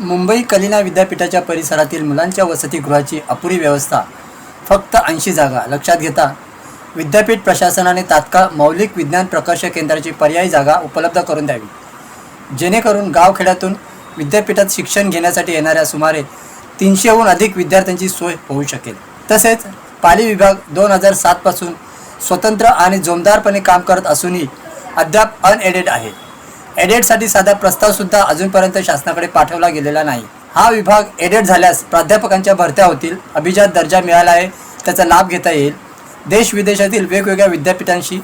मुंबई कलिना विद्यापीठाच्या परिसरातील मुलांच्या वसतिगृहाची अपुरी व्यवस्था. फक्त ऐंशी जागा. लक्षात घेता विद्यापीठ प्रशासनाने तात्काळ मौलिक विज्ञान प्रकर्ष केंद्राची पर्यायी जागा उपलब्ध करून द्यावी. जेणेकरून गावखेड्यातून विद्यापीठात शिक्षण घेण्यासाठी येणाऱ्या सुमारे तीनशेहून अधिक विद्यार्थ्यांची सोय होऊ शकेल. तसेच पाली विभाग दोन हजार सातपासून स्वतंत्र आणि जोमदारपणे काम करत असूनही अद्याप अनएडेड आहे. एडेडसाठी साधा प्रस्तावसुद्धा अजूनपर्यंत शासनाकडे पाठवला गेलेला नाही. हा विभाग एडेड झाल्यास प्राध्यापकांच्या भरत्या होतील अभिजात दर्जा मिळाला आहे त्याचा लाभ घेता येईल. देश विदेशातील वेगवेगळ्या विद्यापीठांशी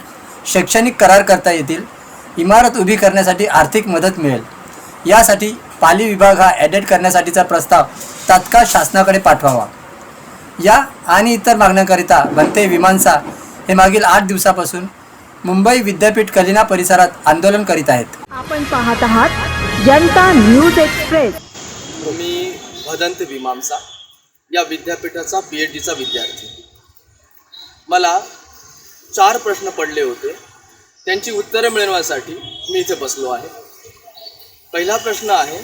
शैक्षणिक करार करता येतील इमारत उभी करण्यासाठी आर्थिक मदत मिळेल. यासाठी पाली विभाग हा ॲडेड करण्यासाठीचा प्रस्ताव तात्काळ शासनाकडे पाठवावा. या आणि इतर मागण्यांकरिता बनते विमानसा हे मागील आठ दिवसापासून मुंबई विद्यापीठ कलिना परिसरात आंदोलन करीत आहेत. आपण पाहत आहात जनता न्यूज एक्सप्रेस. मी भदंत विमांसा या विद्यापीठाचा पी एच डीचा विद्यार्थी. मला चार प्रश्न पडले होते. त्यांची उत्तरं मिळवण्यासाठी मी इथे बसलो आहे. पहिला प्रश्न आहे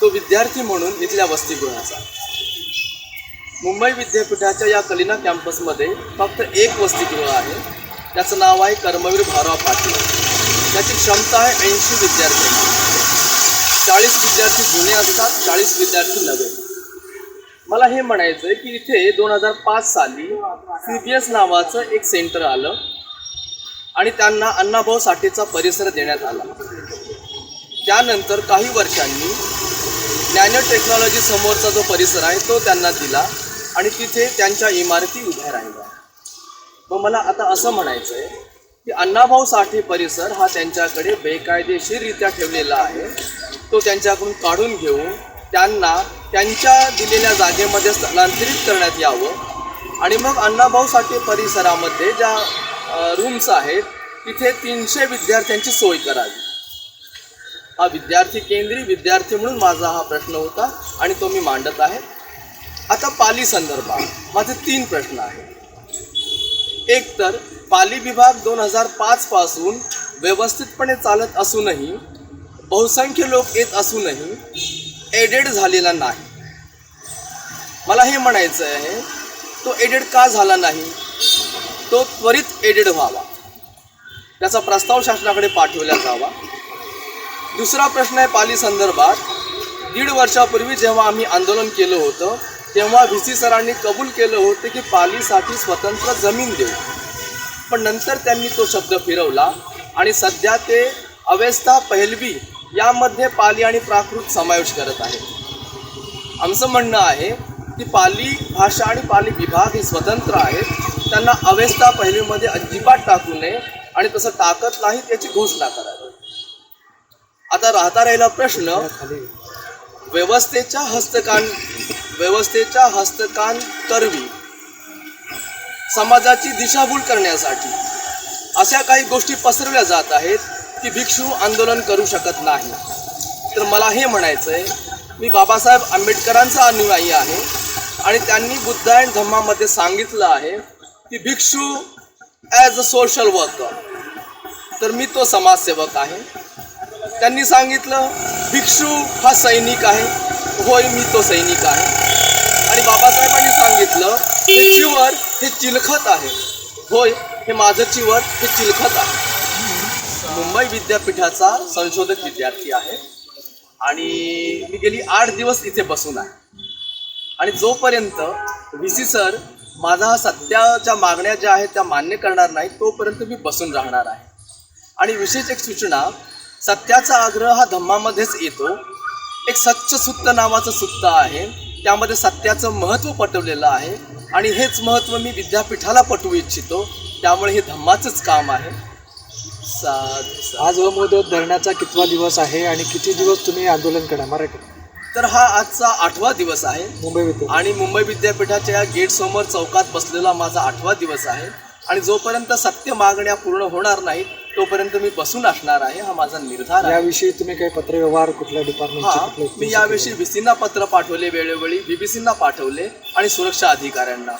तो विद्यार्थी म्हणून इथल्या वसतिगृहाचा. मुंबई विद्यापीठाच्या या कलिना कॅम्पसमध्ये फक्त एक वसतिगृह आहे. त्याचं नाव आहे कर्मवीर भारव पाटील. त्याची क्षमता आहे ऐंशी विद्यार्थ्यांची चाळीस विद्यार्थी जुने असतात चाळीस विद्यार्थी नवे. मला हे म्हणायचं आहे की इथे दोन हजार पाच साली सी बी एस नावाचं एक सेंटर आलं आणि त्यांना अण्णाभाऊ साठेचा परिसर देण्यात आला. त्यानंतर काही वर्षांनी नॅनो टेक्नॉलॉजी समोरचा जो परिसर आहे तो त्यांना दिला आणि तिथे त्यांच्या इमारती उभ्या राहिल्या. मग मला आता असं म्हणायचं आहे की अण्णाभाऊ साठे परिसर हा त्यांच्याकडे बेकायदेशीररित्या ठेवलेला आहे. तो त्यांच्याकडून काढून घेऊन त्यांना त्यांच्या दिलेल्या जागेमध्ये स्थलांतरित करण्यात यावं. आणि मग अण्णाभाऊ साठे परिसरामध्ये ज्या रूम्स आहेत तिथे तीनशे विद्यार्थ्यांची सोय करावी. हा विद्यार्थी केंद्रीय विद्यार्थी म्हणून माझा हा प्रश्न होता आणि तो मी मांडत आहे. आता पाली संदर्भात माझे तीन प्रश्न आहेत. एक तर पाली विभाग दोन हजार पाचपासून व्यवस्थितपणे चालत असूनही बहुसंख्य लोक येत असूनही एडेड झालेला नाही. मला हे म्हणायचं आहे तो एडेड का झाला नाही? तो त्वरित एडेड व्हावा. त्याचा प्रस्ताव शासनाकडे पाठवला जावा. दुसरा प्रश्न आहे पाली संदर्भात. दीड वर्षापूर्वी जेव्हा आम्ही आंदोलन केलं होतं तेव्हा व्ही सी सरांनी कबूल केलं होतं की पालीसाठी स्वतंत्र जमीन देऊ. पण नंतर त्यांनी तो शब्द फिरवला. आणि सध्या ते अवेस्ता पहलवी यामध्ये पाली आणि प्राकृत समावेश करत आहे आमचं म्हणणं आहे की पाली भाषा आणि पाली विभाग हे स्वतंत्र आहेत. त्यांना अवेस्ता पहलवीमध्ये अजिबात टाकू नये आणि तसं टाकत नाही त्याची घोषणा करावी. आता राहता राहिला प्रश्न व्यवस्थेच्या हस्तकान व्यवस्थेच्या हस्तकान करवी समाजाची दिशाभूल करण्यासाठी अशा काही गोष्टी पसरवल्या जात आहेत की भिक्षू आंदोलन करू शकत नाही. तर मला हे म्हणायचं आहे मी बाबासाहेब आंबेडकरांचा अनुयायी आहे आणि त्यांनी बुद्धायन धर्मामध्ये धम्मामध्ये सांगितलं आहे की भिक्षू ॲज अ सोशल वर्कर तर मी तो समाजसेवक आहे. त्यांनी सांगितलं भिक्षू हा सैनिक आहे होय मी तो सैनिक आहे. आणि बाबासाहेबांनी सांगितलं हे चिवर हे चिलखत आहे. होय हे माझं चिवर हे चिलखत आहे. मुंबई विद्यापीठाचा संशोधक विद्यार्थी आहे. आणि मी गेली आठ दिवस इथे बसून आहे. आणि जोपर्यंत व्ही सी सर माझा हा सत्याच्या मागण्या ज्या आहेत त्या मान्य करणार नाही तोपर्यंत मी बसून राहणार आहे. आणि विशेष एक सूचना सत्याचा आग्रह हा धम्मामध्येच येतो. एक सच्च सुत्त नावाचं सुत्त आहे. त्यामध्ये सत्याचं महत्त्व पटवलेलं आहे आणि हेच महत्त्व मी विद्यापीठाला पटवू इच्छितो. त्यामुळे हे धम्माचंच काम आहे. आज अमोदोत धरणाचा कितवा दिवस आहे आणि किती दिवस तुम्ही आंदोलन करणार? मराठी. तर हा आजचा आठवा दिवस आहे. मुंबई विद्यापीठ. आणि मुंबई विद्यापीठाच्या गेटसमोर चौकात बसलेला माझा आठवा दिवस आहे. आणि जोपर्यंत सत्य मागण्या पूर्ण होणार नाहीत तोपर्यंत मी बसून असणार आहे हा माझा निर्धार आहे. याविषयी तुम्ही काही पत्रव्यवहार कुठल्या हा डिपार्टमेंटचे मी याविषयी व्ही पत्र पाठवले वेळोवेळी बीबीसींना पाठवले आणि सुरक्षा अधिकाऱ्यांना.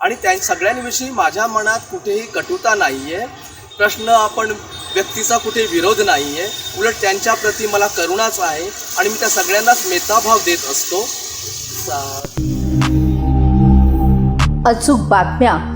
आणि त्या सगळ्यांविषयी माझ्या मनात कुठेही कटुता नाही आहे प्रश्न आपण व्यक्तीचा कुठे विरोध नाही आहे उलट त्यांच्याप्रती मला करुणाच आहे आणि मी त्या सगळ्यांनाच मेताभाव देत असतो. अचूक बातम्या